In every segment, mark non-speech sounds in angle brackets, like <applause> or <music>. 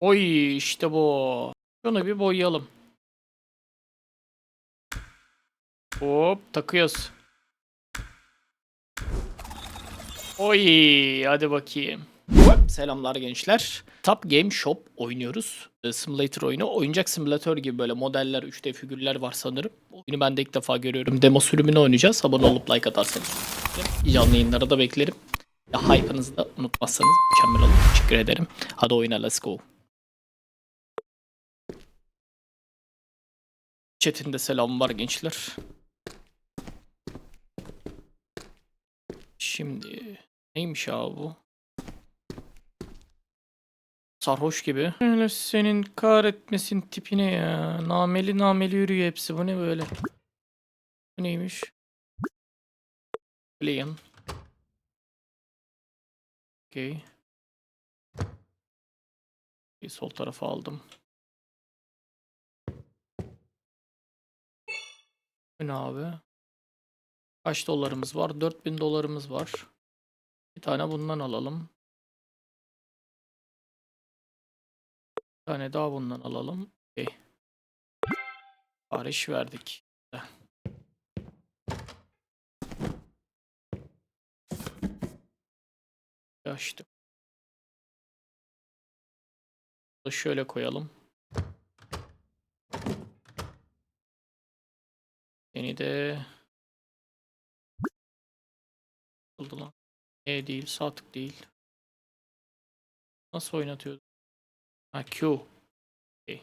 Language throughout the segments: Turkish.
Oy işte bu. Şunu bir boyayalım. Hop takıyoruz. Oy hadi bakayım. Selamlar gençler. Top Game Shop oynuyoruz. E, Simulator oyunu. Oyuncak simülatör gibi böyle modeller, 3D figürler var sanırım. Oyunu ben de ilk defa görüyorum. Demo sürümünü oynayacağız. Abone olup like atarsanız. Canlı yayınlara da beklerim. Ya hype'ınızı da unutmazsanız mükemmel olur. Teşekkür ederim. Hadi oyuna let's go. Chat'inde selam var gençler. Şimdi neymiş abi bu? Sarhoş gibi. Öyle senin kahretmesin tipine ya. Nameli nameli yürüyor hepsi. Bu ne böyle? Bu neymiş? Playin. Okey. Bir sol tarafa aldım. Bu ne abi? Kaç dolarımız var? 4000 dolarımız var. Bir tane bundan alalım. Bir tane daha bundan alalım. Okey. Sipariş verdik. Güzel. Açtım. Şöyle koyalım. Seni de Oldu lan. E değil, sağ tık değil. Nasıl oynatıyordu? Ha Q. Okey.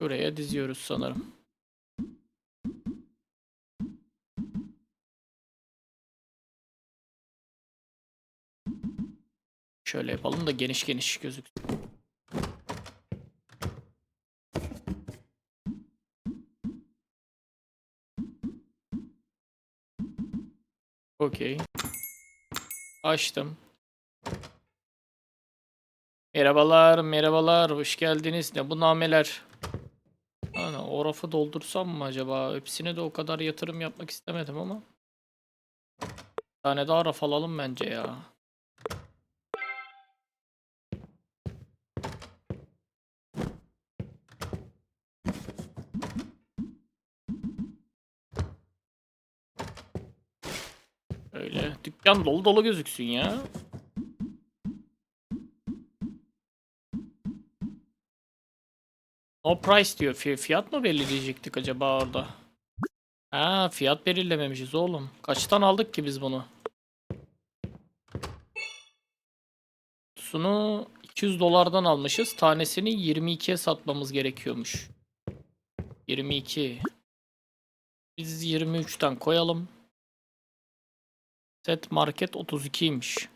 Buraya diziyoruz sanırım. Şöyle yapalım da geniş geniş gözüksün. Okey. Açtım. Merhabalar, merhabalar. Hoş geldiniz. Ne bu nameler? Ana, o rafı doldursam mı acaba? Hepsine de o kadar yatırım yapmak istemedim ama. Bir tane daha raf alalım bence ya. Öyle. Dükkan dolu dolu gözüksün ya. No price diyor. Fi- Fiyat mı belirleyecektik acaba orada? Ha fiyat belirlememişiz oğlum. Kaçtan aldık ki biz bunu? Kutusunu 200 dolardan almışız. Tanesini 22'ye satmamız gerekiyormuş. 22. Biz 23'ten koyalım. Set market 32'ymiş.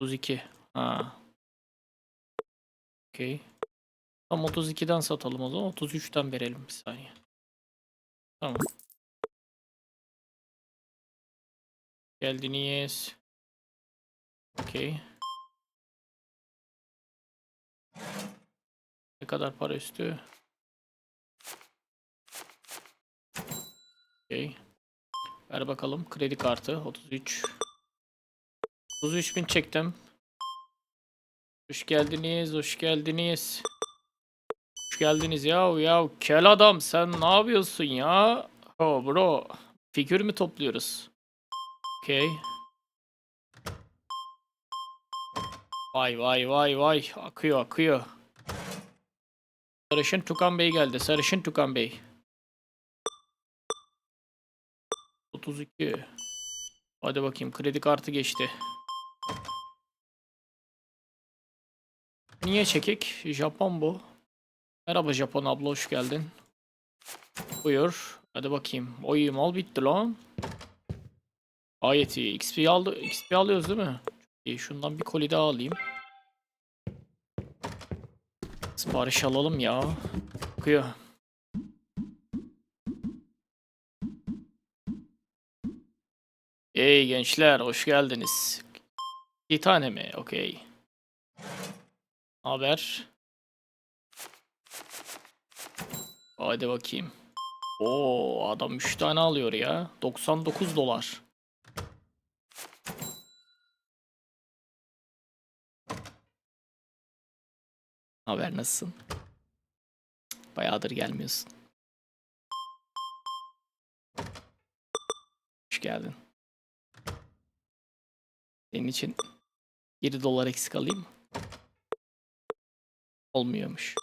32. Ha. Okey. Tam 32'den satalım o zaman. 33'ten verelim bir saniye. Tamam. Geldiniz. Okey. Ne kadar para üstü? Okey. Ver bakalım. Kredi kartı 33. 33 bin çektim. Hoş geldiniz, hoş geldiniz. Hoş geldiniz ya. Ya kel adam sen ne yapıyorsun ya? Oh bro. Figür mü topluyoruz? Okey. Vay vay vay vay. Akıyor akıyor. Sarışın Tukan Bey geldi. Sarışın Tukan Bey. 32. Hadi bakayım kredi kartı geçti. Niye çekik? Japon bu. Merhaba Japon abla hoş geldin. Buyur. Hadi bakayım. Oy mal bitti lan. Gayet iyi. XP aldı. XP alıyoruz değil mi? Çok iyi. Şundan bir koli daha alayım. Sipariş alalım ya. Bakıyor. Ey gençler hoş geldiniz. Bir tane mi? Okey. Haber. Hadi bakayım. Oo adam 3 tane alıyor ya. 99 dolar. Haber nasılsın? Bayağıdır gelmiyorsun. Hoş geldin. Senin için 7 dolar eksik alayım? Olmuyormuş.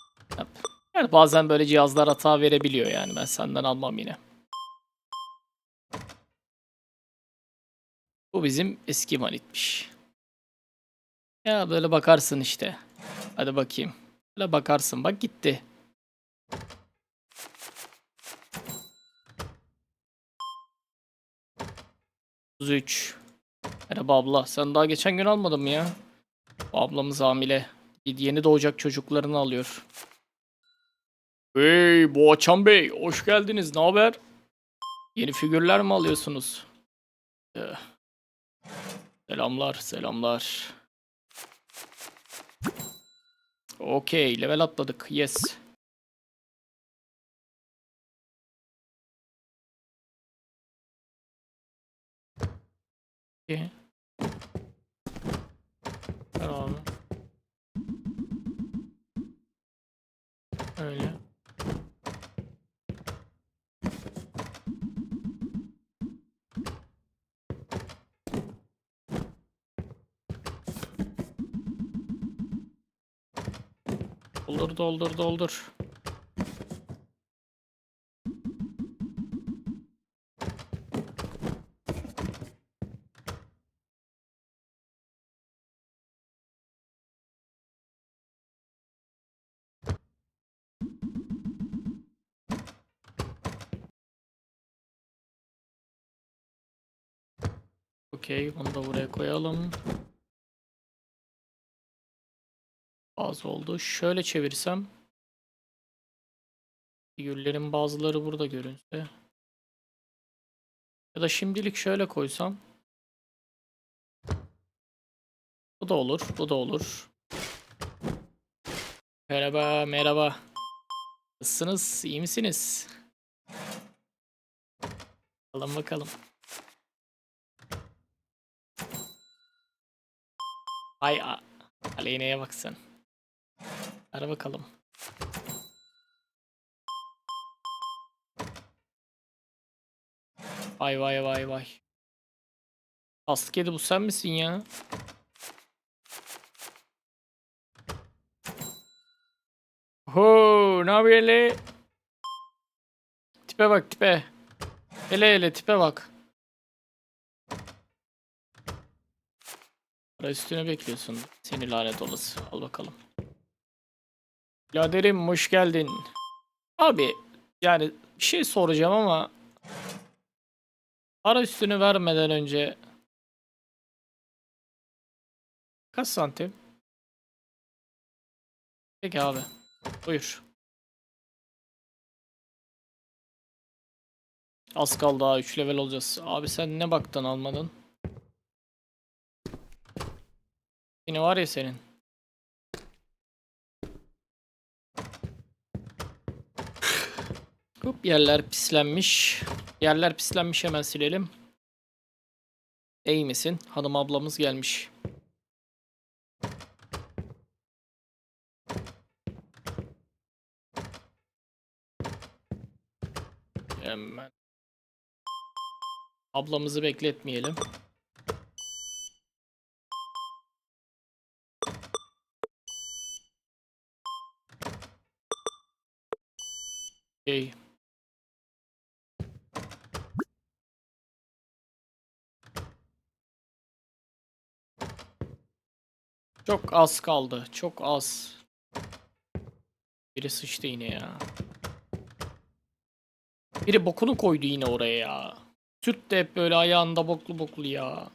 Yani bazen böyle cihazlar hata verebiliyor yani. Ben senden almam yine. Bu bizim eski manitmiş. Ya böyle bakarsın işte. Hadi bakayım. Böyle bakarsın. Bak gitti. üç. Merhaba abla. Sen daha geçen gün almadın mı ya? Ablamız hamile. Yeni doğacak çocuklarını alıyor. Hey Boğaçan Bey, hoş geldiniz. Ne haber? Yeni figürler mi alıyorsunuz? Ee, selamlar, selamlar. Okey, level atladık. Yes. İyi. Ver abi. Öyle. Doldur doldur. Okey, bunu da buraya koyalım. Az oldu. Şöyle çevirsem. Figürlerin bazıları burada görünse. Ya da şimdilik şöyle koysam. Bu da olur, bu da olur. Merhaba, merhaba. Nasılsınız? İyi misiniz? Bakalım bakalım. Ay Aleyna'ya bak sen. Ara bakalım. Vay vay vay vay. Aslı kedi bu sen misin ya? Ho, ne haber hele? Tipe bak tipe. Hele hele tipe bak. Para üstüne bekliyorsun. Seni lanet olası. Al bakalım. Biraderim hoş geldin. Abi yani bir şey soracağım ama para üstünü vermeden önce kaç santim? Peki abi. Buyur. Az kaldı daha 3 level olacağız. Abi sen ne baktın almadın? Yine var ya senin. Hop yerler pislenmiş. Yerler pislenmiş hemen silelim. İyi misin? Hanım ablamız gelmiş. Hemen. Ablamızı bekletmeyelim. Okey. Çok az kaldı. Çok az. Biri sıçtı yine ya. Biri bokunu koydu yine oraya ya. Süt de hep böyle ayağında boklu boklu ya.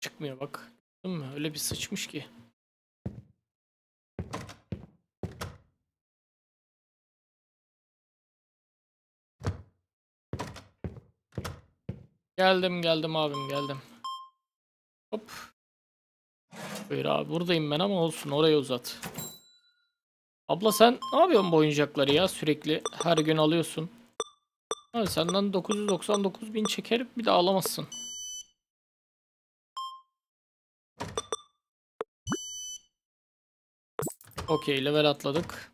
Çıkmıyor bak. Değil mi? Öyle bir sıçmış ki. Geldim geldim abim geldim. Hop. Buyur abi buradayım ben ama olsun oraya uzat. Abla sen ne yapıyorsun bu oyuncakları ya? Sürekli her gün alıyorsun. Ha, senden 999 bin çekerim bir de alamazsın. Okey level atladık.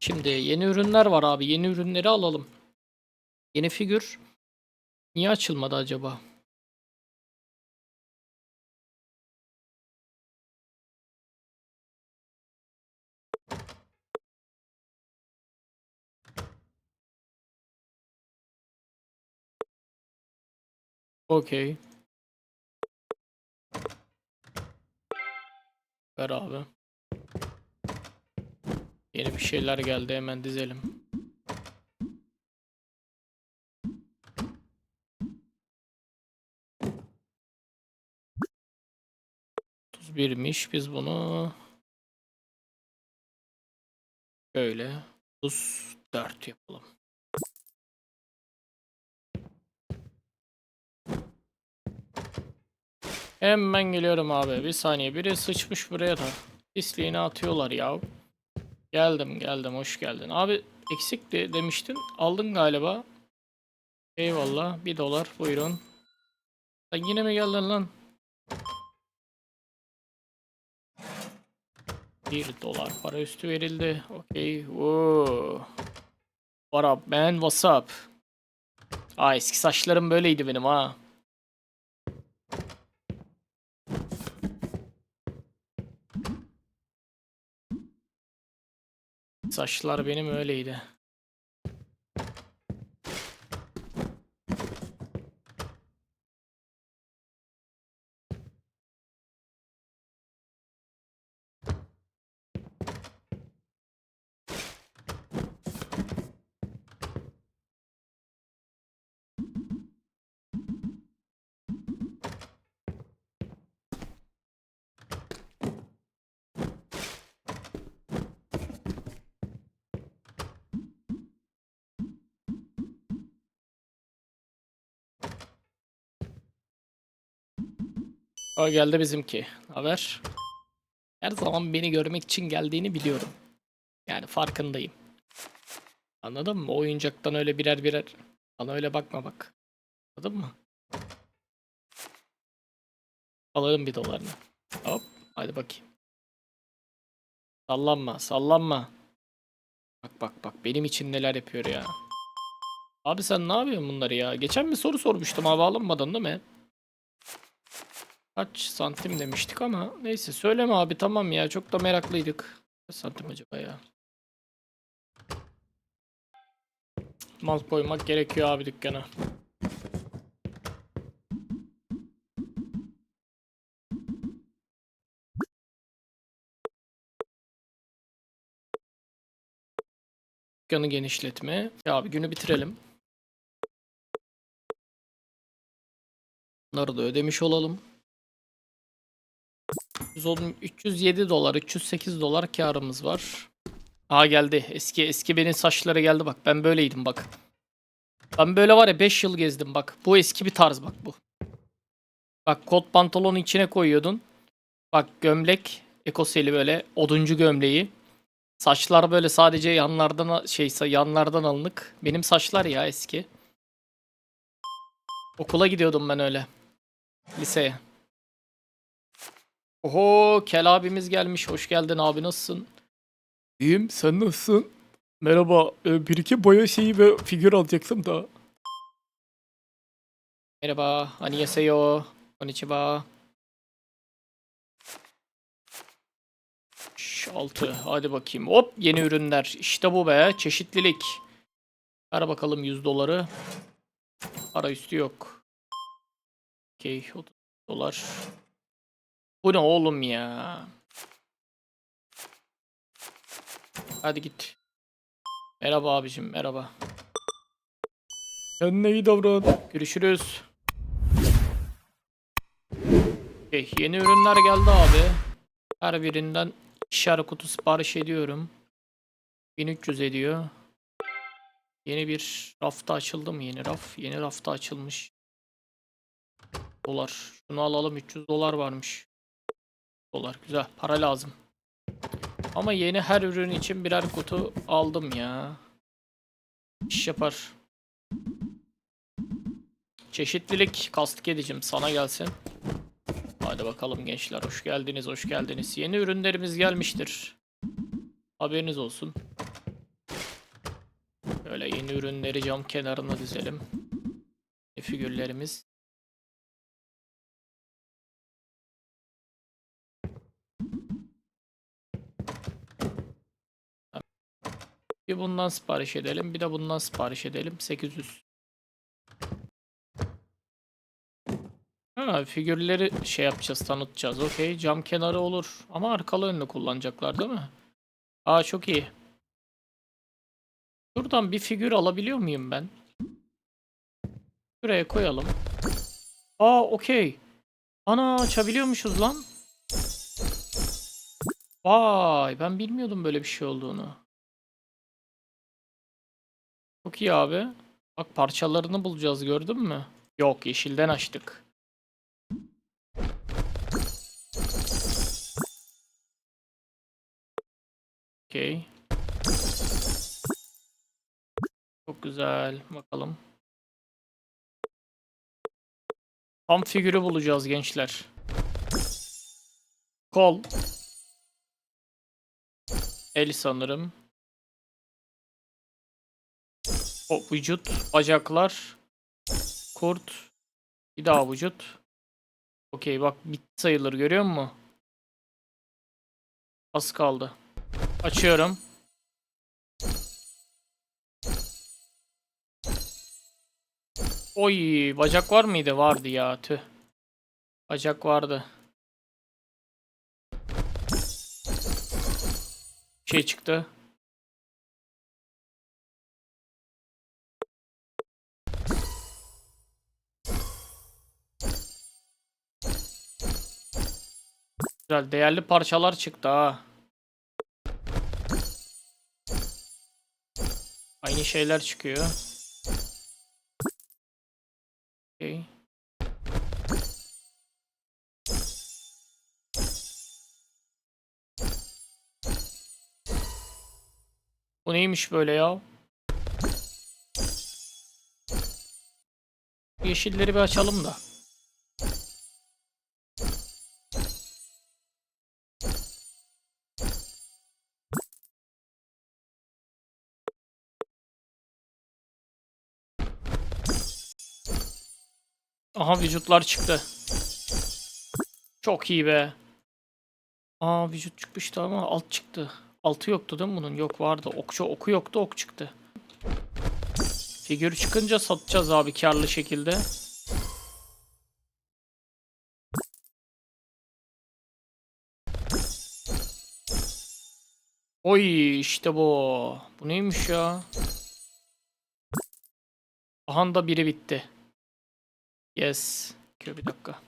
Şimdi yeni ürünler var abi. Yeni ürünleri alalım. Yeni figür. Niye açılmadı acaba? Okey. Ver abi. Yeni bir şeyler geldi hemen dizelim. Otuz birmiş biz bunu böyle 34 yapalım. Hemen geliyorum abi. Bir saniye. Biri sıçmış buraya da. Pisliğini atıyorlar ya. Geldim geldim. Hoş geldin. Abi eksikti demiştin. Aldın galiba. Eyvallah. Bir dolar. Buyurun. Sen yine mi geldin lan? Bir dolar para üstü verildi. Okey. Woo. What up man? What's up? Aa eski saçlarım böyleydi benim ha. Saçlar benim öyleydi. O geldi bizimki. Haber? Her zaman beni görmek için geldiğini biliyorum. Yani farkındayım. Anladın mı? Oyuncaktan öyle birer birer. Bana öyle bakma bak. Anladın mı? Alalım bir dolarını. Hop. Hadi bakayım. Sallanma. Sallanma. Bak bak bak. Benim için neler yapıyor ya. Abi sen ne yapıyorsun bunları ya? Geçen bir soru sormuştum abi alınmadın değil mi? Kaç santim demiştik ama neyse söyleme abi tamam ya çok da meraklıydık. Kaç santim acaba ya? Mal koymak gerekiyor abi dükkana. Dükkanı genişletme. Ya abi günü bitirelim. Bunları da ödemiş olalım. 110 307 dolar, 308 dolar karımız var. Aa geldi. Eski eski benim saçları geldi bak. Ben böyleydim bak. Ben böyle var ya 5 yıl gezdim bak. Bu eski bir tarz bak bu. Bak kot pantolonun içine koyuyordun. Bak gömlek ekoseli böyle oduncu gömleği. Saçlar böyle sadece yanlardan şeyse yanlardan alınık. Benim saçlar ya eski. Okula gidiyordum ben öyle. Liseye. Oho Kel abimiz gelmiş. Hoş geldin abi nasılsın? İyiyim sen nasılsın? Merhaba. Ee, bir iki boya şeyi ve figür alacaktım da. Merhaba. Annyeonghaseyo. Konnichiwa. 6. Hadi bakayım. Hop yeni ürünler. İşte bu be. Çeşitlilik. Ver bakalım 100 doları. Para üstü yok. Okey. 30 dolar. Bu ne oğlum ya? Hadi git. Merhaba abicim merhaba. Kendine iyi davran. Görüşürüz. Okey, yeni ürünler geldi abi. Her birinden ikişer kutu sipariş ediyorum. 1300 ediyor. Yeni bir rafta açıldı mı? Yeni raf. Yeni rafta açılmış. dolar. Şunu alalım 300 dolar varmış. Dolar güzel. Para lazım. Ama yeni her ürün için birer kutu aldım ya. İş yapar. Çeşitlilik kastık edicim sana gelsin. Hadi bakalım gençler hoş geldiniz hoş geldiniz. Yeni ürünlerimiz gelmiştir. Haberiniz olsun. Böyle yeni ürünleri cam kenarına dizelim. Figürlerimiz. Bir bundan sipariş edelim. Bir de bundan sipariş edelim. 800. Ha, figürleri şey yapacağız, tanıtacağız. Okey. Cam kenarı olur. Ama arkalı önlü kullanacaklar değil mi? Aa çok iyi. Şuradan bir figür alabiliyor muyum ben? Şuraya koyalım. Aa okey. Ana açabiliyormuşuz lan. Vay ben bilmiyordum böyle bir şey olduğunu. Çok iyi abi. Bak parçalarını bulacağız gördün mü? Yok yeşilden açtık. Okey. Çok güzel. Bakalım. Tam figürü bulacağız gençler. Kol. El sanırım. O vücut, bacaklar, kurt, bir daha vücut. Okey bak bitti sayılır görüyor musun? Az kaldı. Açıyorum. Oy bacak var mıydı? Vardı ya tüh. Bacak vardı. Şey çıktı. Güzel değerli parçalar çıktı ha. Aynı şeyler çıkıyor. Okey. Bu neymiş böyle ya? Yeşilleri bir açalım da. Aha vücutlar çıktı. Çok iyi be. Aa vücut çıkmıştı ama alt çıktı. Altı yoktu değil mi bunun? Yok vardı. Okçu oku yoktu ok çıktı. Figür çıkınca satacağız abi karlı şekilde. Oy işte bu. Bu neymiş ya? Aha da biri bitti. Yes. Kö bir dakika.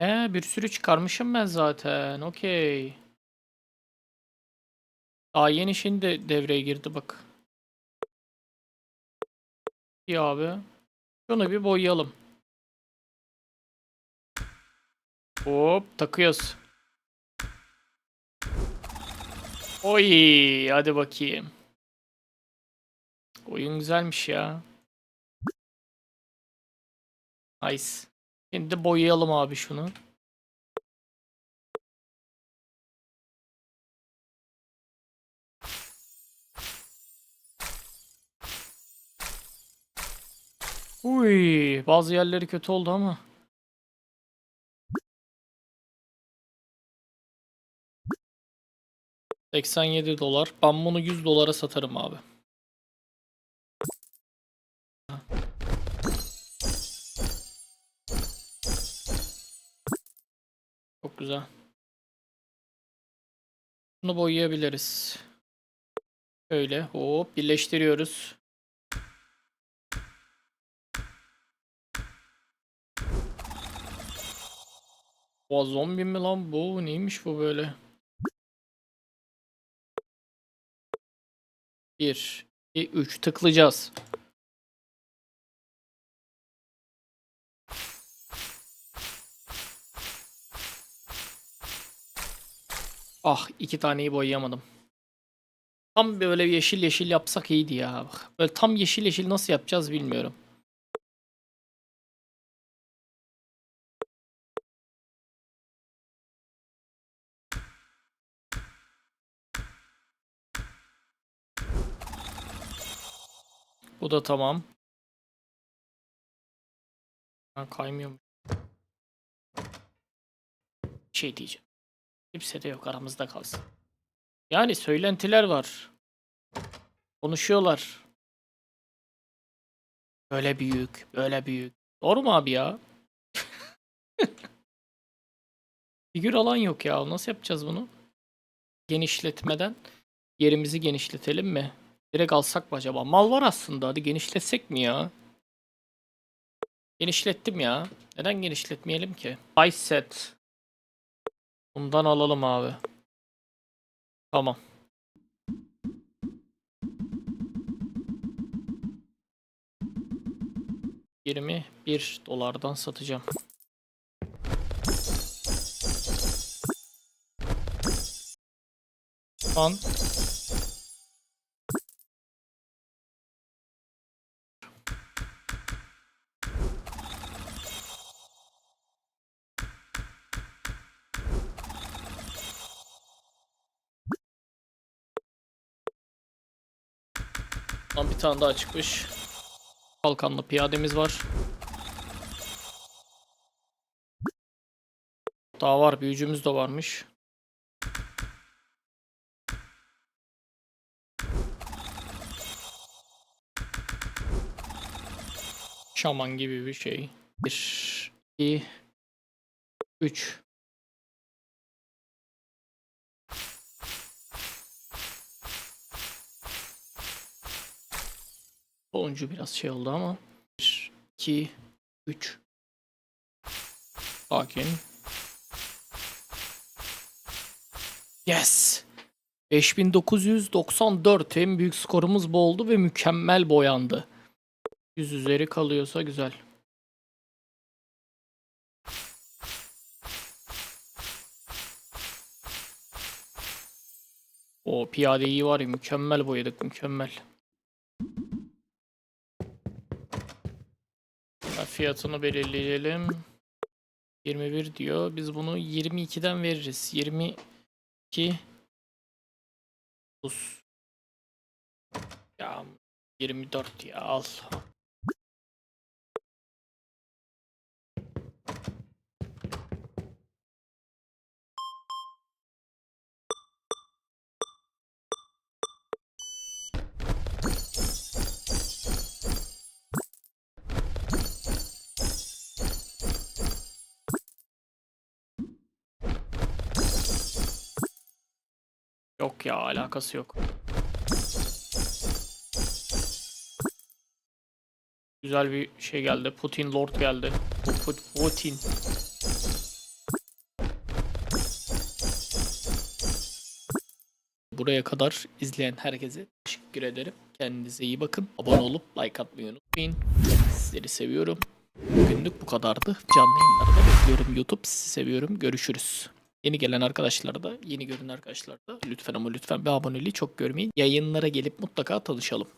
Ee, bir sürü çıkarmışım ben zaten. Okey. Daha yeni şimdi devreye girdi bak. İyi abi. Şunu bir boyayalım. Hop takıyoruz. Oy hadi bakayım. Oyun güzelmiş ya. Nice. Şimdi boyayalım abi şunu. Uy, bazı yerleri kötü oldu ama. ...87 dolar. Ben bunu 100 dolara satarım abi. Güzel. Bunu boyayabiliriz. Öyle hop birleştiriyoruz. O zombi mi lan bu? Neymiş bu böyle? Bir, iki, üç tıklayacağız. Ah iki taneyi boyayamadım. Tam böyle yeşil yeşil yapsak iyiydi ya. Bak, Böyle tam yeşil yeşil nasıl yapacağız bilmiyorum. Bu da tamam. Ha, kaymıyor mu? Şey diyeceğim. Kimse de yok aramızda kalsın. Yani söylentiler var. Konuşuyorlar. Böyle büyük, böyle büyük. Doğru mu abi ya? <laughs> Figür alan yok ya. Nasıl yapacağız bunu? Genişletmeden yerimizi genişletelim mi? Direkt alsak mı acaba? Mal var aslında. Hadi genişletsek mi ya? Genişlettim ya. Neden genişletmeyelim ki? Size set. Bundan alalım abi. Tamam. Yirmi bir dolardan satacağım. An bir tane daha çıkmış. Kalkanlı piyademiz var. Daha var. Büyücümüz de varmış. Şaman gibi bir şey. 1, 2, 3. Sonuncu biraz şey oldu ama. 1, 2, 3. Sakin. Yes. 5994 en büyük skorumuz bu oldu ve mükemmel boyandı. 100 üzeri kalıyorsa güzel. O piyadeyi var ya mükemmel boyadık mükemmel. Ya Fiyatını belirleyelim. 21 diyor. Biz bunu 22'den veririz. 22 30 Ya 24 ya al. Yok ya alakası yok. Güzel bir şey geldi. Putin Lord geldi. Putin. Buraya kadar izleyen herkese teşekkür ederim. Kendinize iyi bakın. Abone olup like atmayı unutmayın. Sizleri seviyorum. Bugünlük bu kadardı. Canlı yayınlarda bekliyorum YouTube. Sizi seviyorum. Görüşürüz. Yeni gelen arkadaşlar da, yeni gören arkadaşlar da lütfen ama lütfen bir aboneliği çok görmeyin. Yayınlara gelip mutlaka tanışalım.